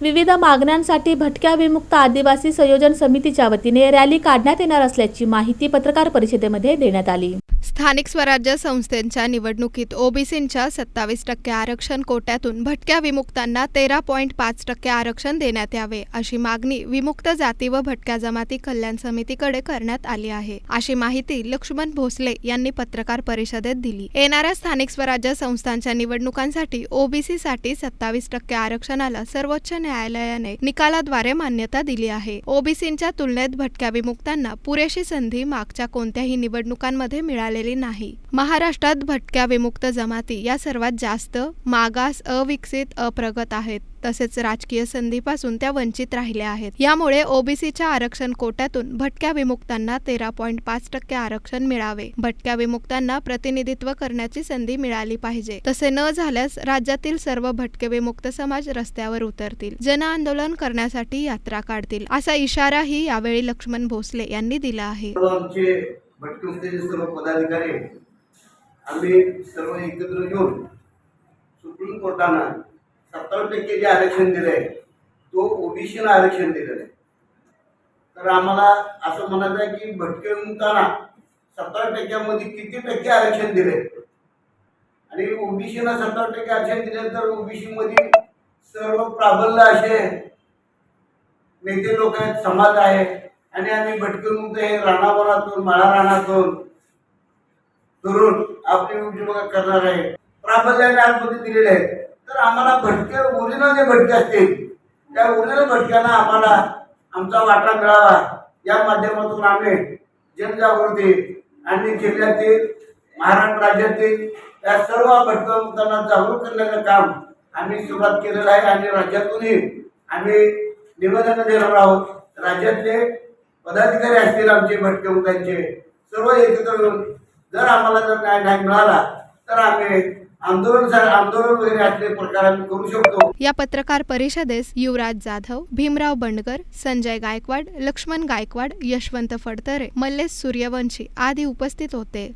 विविध मागण्यांसाठी भटक्या विमुक्त आदिवासी संयोजन समितीच्या वतीने रॅली काढण्यात येणार असल्याची माहिती पत्रकार परिषदेमध्ये देण्यात आली. स्थानिक स्वराज्य संस्थेच्या निवडणुकीत ओबीसींच्या सत्तावीस टक्के आरक्षण कोट्यातून भटक्या विमुक्तांना तेरा पॉईंट पाच टक्के आरक्षण देण्यात यावे अशी मागणी विमुक्त जाती व भटक्या जमाती कल्याण समितीकडे करण्यात आली आहे. अशी माहिती लक्ष्मण भोसले यांनी पत्रकार परिषदेत दिली. येणाऱ्या स्थानिक स्वराज्य संस्थांच्या निवडणुकांसाठी ओबीसीसाठी सत्तावीस टक्के आरक्षणाला सर्वोच्च न्यायालयाने निकालाद्वारे मान्यता दिली आहे. ओबीसींच्या तुलनेत भटक्या विमुक्तांना पुरेशी संधी मागच्या कोणत्याही निवडणुकांमध्ये मिळाली मिळालेली नाही. महाराष्ट्रात भटक्या विमुक्त जमाती या सर्वात जास्त मागास अविकसित अप्रगत आहेत. तसेच राजकीय संधीपासून त्या वंचित राहिल्या आहेत. यामुळे ओबीसीच्या आरक्षण कोट्यातून भटक्या विमुक्तांना तेरा पॉईंट पाच टक्के आरक्षण मिळावे. भटक्या विमुक्तांना प्रतिनिधित्व करण्याची संधी मिळाली पाहिजे. तसे न झाल्यास राज्यातील सर्व भटके विमुक्त समाज रस्त्यावर उतरतील. जन आंदोलन करण्यासाठी यात्रा काढतील असा इशाराही यावेळी लक्ष्मण भोसले यांनी दिला आहे. सर्व आमचे सर्व पदाधिकारी आम्ही सर्व एकत्र येऊन सुप्रीम कोर्टानं सत्तर टक्के जे आरक्षण दिले तो ओबीसीला आरक्षण दिलेलं आहे तर आम्हाला असं म्हणायचं आहे की भटके विमुक्तांना सत्तर टक्क्यामध्ये किती टक्के आरक्षण दिले आणि ओबीसीला सत्तर टक्के आरक्षण दिले तर ओबीसीमध्ये सर्व प्राबल्य असे नेते लोक आहेत समाज आहे आणि आम्ही भटकून मुक्त हे राणावरातून माळा राणातून करून आपली उपजीविका करणार आहे. प्राबल्याने आतमध्ये दिलेले आहेत. तर आम्हाला भटके ओरिजिनल जे भटके असतील त्या ओरिजिनल भटक्यांना आम्हाला आमचा वाटा मिळावा. या माध्यमातून आम्ही जनजागृती आणि जिल्ह्यातील महाराष्ट्र राज्यातील या सर्व भटकमुक्तांना जागरूक करण्याचं काम आम्ही सुरुवात केलेलं आहे आणि राज्यातूनही आम्ही निवेदन देणार आहोत. राज्यातले पदाधिकारी असतील आमचे भटकमुक्तांचे सर्व एकत्र येऊन जर आम्हाला जर न्याय न्याय मिळाला तर आम्ही आंदोलन आंदोलन वगैरे असले प्रकार आम्ही करू शकतो. या पत्रकार परिषदेस युवराज जाधव भीमराव बंडकर संजय गायकवाड लक्ष्मण गायकवाड यशवंत फडतरे मल्लेश सूर्यवंशी आदी उपस्थित होते.